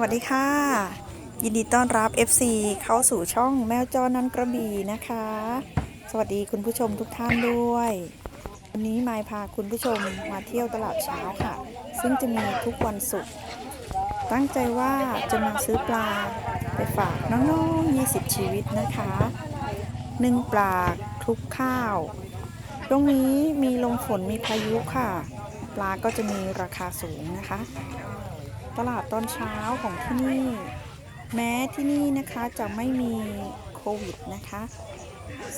วัสดีค่ะ ยินดีต้อนรับ FC เข้าสู่ช่องแมวจอนันกระบี่นะคะ สวัสดีคุณผู้ชมทุกท่านด้วย วันนี้มายพาคุณผู้ชมมาเที่ยวตลาดเช้าค่ะ ซึ่งจะมีทุกวันศุกร์ตั้งใจว่าจะมาซื้อปลาไปฝากน้องๆ 20 ชีวิตนะคะนึ่งปลาคลุกข้าว ตรงนี้มีลมฝนมีพายุค่ะ ปลาก็จะมีราคาสูงนะคะ ตลาดตอนเช้าของที่นี่ แม้ที่นี่นะคะจะไม่มีโควิดนะคะ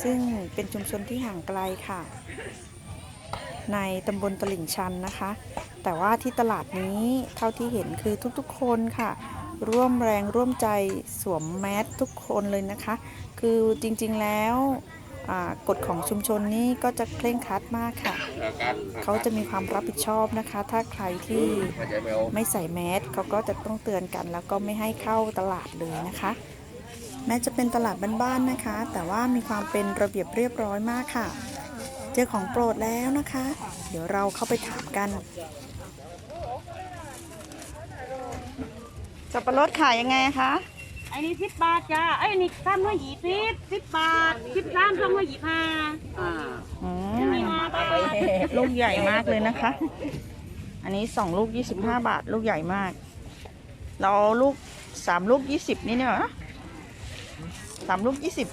ซึ่งเป็นชุมชนที่ห่างไกลค่ะ ในตำบลตลิ่งชันนะคะ แต่ว่าที่ตลาดนี้เท่าที่เห็นคือทุกๆคนค่ะ ร่วมแรงร่วมใจสวมแมสทุกคนเลยนะคะ คือจริงๆแล้ว กฎของชุมชนนี้ก็จะเคร่งครัดมากค่ะ เขาจะมีความรับผิดชอบนะคะ ถ้าใครที่ไม่ใส่แมสเขาก็จะต้องเตือนกัน แล้วก็ไม่ให้เข้าตลาดเลยนะคะ แม้จะเป็นตลาดบ้านๆนะคะ แต่ว่ามีความเป็นระเบียบเรียบร้อยมากค่ะ เจอของโปรดแล้วนะคะ เดี๋ยวเราเข้าไปถามกันสับปะรดขายยังไงคะไอ้นี่สิบบาทจ้าไอ้นี่สามร้อยยี่สิบสิบบาท สิบสามสองร้อยยี่ห้าอืมมีห้าบาทลูกใหญ่มากเลยนะคะ อันนี้สองลูกยี่สิบห้าบาท ลูกใหญ่มาก เราเอาลูกสามลูกยี่สิบนี่เนี่ยเหรอสามลูกยี่สิบ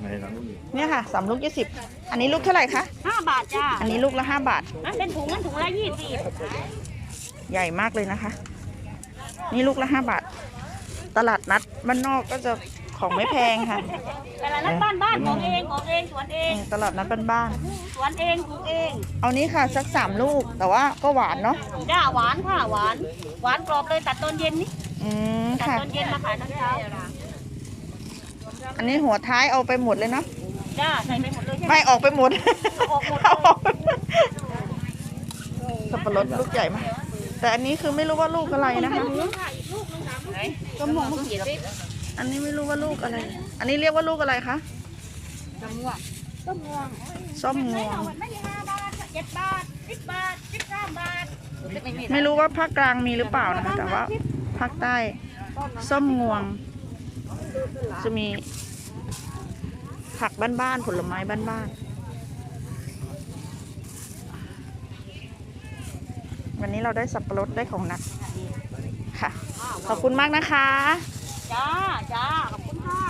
ไม่ได้ทำลูกนี้เนี่ยค่ะสามลูกยี่สิบอันนี้ลูกเท่าไหร่คะห้าบาทจ้าอันนี้ลูกละห้าบาทนั่นเป็นถุงนั่นถุงละยี่สิบใหญ่มากเลยนะคะ นี่ลูกละห้าบาท ตลาดนัดบ้านนอกก็จะ ของไม่แพงค่ะแต่ละนั้นบ้านบ้านของเองของเองสวนเออืงมตลาดนัดบ้านสวนเองปลูกเองๆเอานี้ค่ะสักสามลูกแต่ว่าก็หวานเนาะจ้าหวานค่ะหวาน หวานกรอบเลยตัดตอนเย็นนี่อืมตัดค่ะ ตอนเย็นมาขายตอนเช้าอันนี้หัวท้ายเอาไปหมดเลยเนาะจ้าใส่ไปหมดเลยใช่ไหม ไม่ออกไปหมดออกหมด เอาออกไปหมดสับปะรดลูกใหญ่มากแต่อันนี้คือไม่รู้ว่าลูกอะไรนะคะ ก็มองเมื่อกี้ อันนี้ไม่รู้ว่าลูกอะไร อันนี้เรียกว่าลูกอะไรคะต้มม่วงต้มม่วงส้มงวงไม่ห้าบาทเจ็ดบาทสิบบาทสิบสามบาทไม่รู้ว่าภาคกลางมีหรือเปล่านะคะแต่ว่าภาคใต้ส้มงวง จะมี ผักบ้านๆผลไม้บ้านๆวันนี้เราได้สับปะรดได้ของหนักค่ะ ขอบคุณมากนะคะ จ้าจ้าขอบคุณค่ะ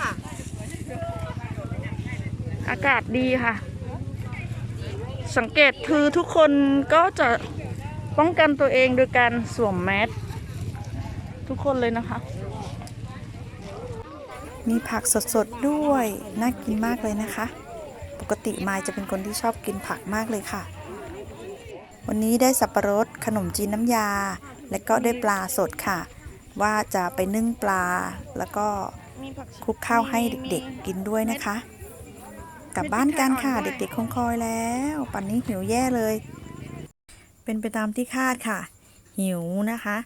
อากาศดีค่ะ สังเกตคือทุกคนก็จะป้องกันตัวเองโดยการสวมแมสทุกคนเลยนะคะ มีผักสดๆด้วย น่ากินมากเลยนะคะ ปกติมายจะเป็นคนที่ชอบกินผักมากเลยค่ะ วันนี้ได้สับปะรดขนมจีนน้ำยา และก็ได้ปลาสดค่ะ ว่าจะไปนึ่งปลา แล้วก็คลุกข้าวให้เด็กๆกินด้วยนะคะ กลับบ้านกันค่ะเด็กๆคงคอยแล้วปันนี้หิวแย่เลย เป็นไปตามที่คาดค่ะ หิวนะคะ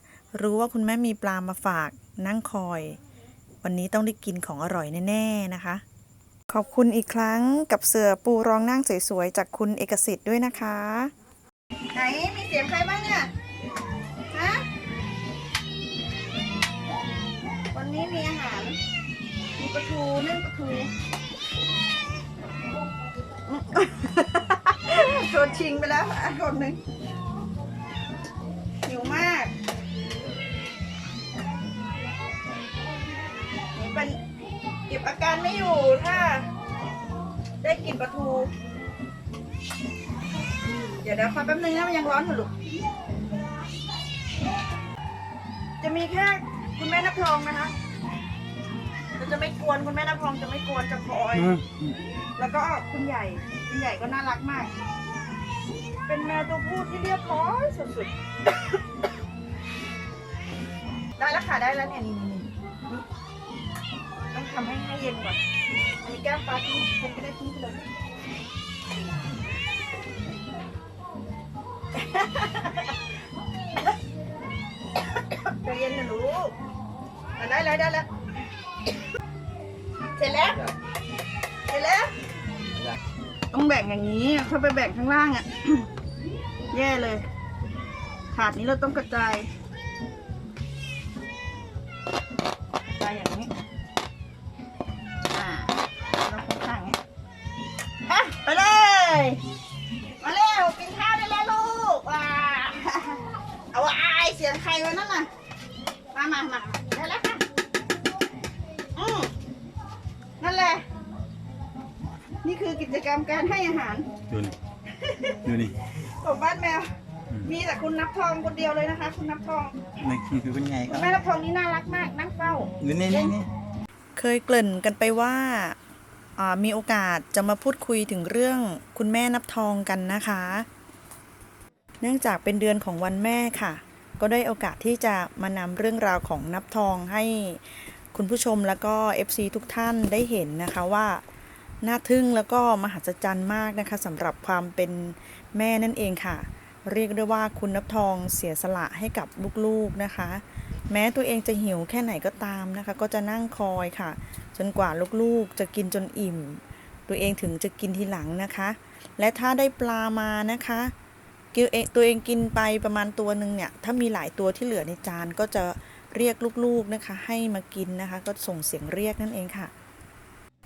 รู้ว่าคุณแม่มีปลามาฝากนั่งคอย วันนี้ต้องได้กินของอร่อยแน่ๆนะคะ ขอบคุณอีกครั้งกับเสือปูรองนั่งสวยๆจากคุณเอกสิทธิ์ด้วยนะคะ ไหนมีเสียงใครบ้างเนี่ย นี้มีอาหาร มีปลาทูนึ่งปลาทูโดนชิงไปแล้วอันคนหนึ่งหิวมากเป็นเก็บอาการไม่อยู่ถ้า ได้กินปลาทู เดี๋ยวเดี๋ยวคอยแป๊บนึงนะมันยังร้อนอยู่ลูกจะมีแค่คุณแม่นับทองนะคะ เราจะไม่กวนคุณแม่นับทองจะไม่กวนจะคอยแล้วก็คุณใหญ่คุณใหญ่ก็น่ารักมาก เป็นแมวตัวผู้ที่เรียบร้อยสุดๆ ได้แล้วค่ะได้แล้วเนี่ยนี่นี่นี่ต้องทำให้ให้เย็นก่อน อันนี้แก้มปลาทิ้งผมก็ได้ทิ้งไปเลยใจเย็นนะลูกอะได้แล้วได้แล้ว เสร็จแล้ว เสร็จแล้ว ต้องแบ่งอย่างนี้ ถ้าไปแบ่งข้างล่างอะ แย่เลย ถาดนี้เราต้องกระจาย นี่คือกิจกรรมการให้อาหารดูนี่ดูนี่ของบ้านแมว มีแต่คุณนับทองคนเดียวเลยนะคะ คุณนับทองมันคือเป็นไงคคุรัณบแม่นับทองนี่น่ารักมากนั่งเฝ้าดูนี่นี่นี่ เคยเกริ่นกันไปว่าอ่ามีโอกาสจะมาพูดคุยถึงเรื่องคุณแม่นับทองกันนะคะ เนื่องจากเป็นเดือนของวันแม่ค่ะ ก็ได้โอกาสที่จะมานำเรื่องราวของนับทองให้คุณผู้ชมแล้วก็ FC ทุกท่านได้เห็นนะคะว่า น่าทึ่งแล้วก็มหัศจรรย์มากนะคะสำหรับความเป็นแม่นั่นเองค่ะ เรียกได้ว่าคุณนับทองเสียสละให้กับลูกๆนะคะ แม้ตัวเองจะหิวแค่ไหนก็ตามนะคะ ก็จะนั่งคอยค่ะ จนกว่าลูกๆจะกินจนอิ่ม ตัวเองถึงจะกินทีหลังนะคะ และถ้าได้ปลามานะคะกิวเองตัวเองกินไปประมาณตัวหนึ่งเนี่ยถ้ามีหลายตัวที่เหลือในจานก็จะเรียกลูกๆนะคะ ให้มากินนะคะ ก็ส่งเสียงเรียกนั่นเองค่ะ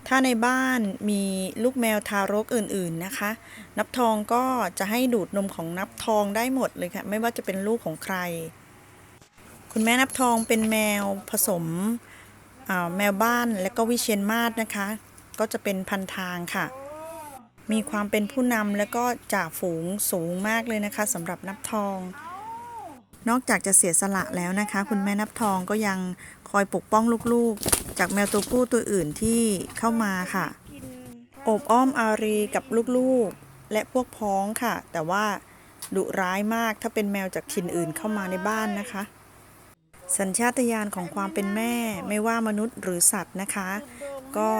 ถ้าในบ้านมีลูกแมวทารกอื่นๆนะคะ นับทองก็จะให้ดูดนมของนับทองได้หมดเลยค่ะ ไม่ว่าจะเป็นลูกของใคร คุณแม่นับทองเป็นแมวผสมแมวบ้านและก็วิเชียนมาศนะคะ ก็จะเป็นพันทางค่ะ มีความเป็นผู้นำและก็จ่าฝูงสูงมากเลยนะคะสำหรับนับทอง นอกจากจะเสียสละแล้วนะคะ คุณแม่นับทองก็ยังคอยปกป้องลูกๆ จากแมวตัวผู้ตัวอื่นที่เข้ามาค่ะโอบอ้อมอารีกับลูกๆ และพวกพ้องค่ะ แต่ว่าดุร้ายมากถ้าเป็นแมวจากถิ่นอื่นเข้ามาในบ้านนะคะ สัญชาตญาณของความเป็นแม่ไม่ว่ามนุษย์หรือสัตว์นะคะ ก็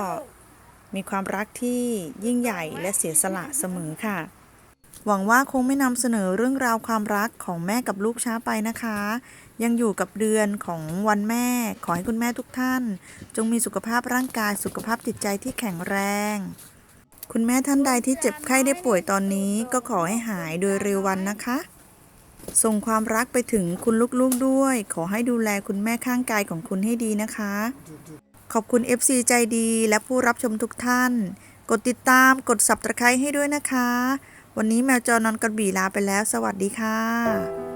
มีความรักที่ยิ่งใหญ่และเสียสละเสมอค่ะ หวังว่าคงไม่นำเสนอเรื่องราวความรักของแม่กับลูกช้าไปนะคะ ยังอยู่กับเดือนของวันแม่ ขอให้คุณแม่ทุกท่าน จงมีสุขภาพร่างกายสุขภาพจิตใจที่แข็งแรง คุณแม่ท่านใดที่เจ็บไข้ได้ป่วยตอนนี้ ก็ขอให้หายโดยเร็ววันนะคะ ส่งความรักไปถึงคุณลูกๆด้วย ขอให้ดูแลคุณแม่ข้างกายของคุณให้ดีนะคะ ขอบคุณ FC ใจดีและผู้รับชมทุกท่าน กดติดตามกด subscribe ให้ด้วยนะคะ วันนี้แมวจอนอนกระบี่ลาไปแล้ว สวัสดีค่ะ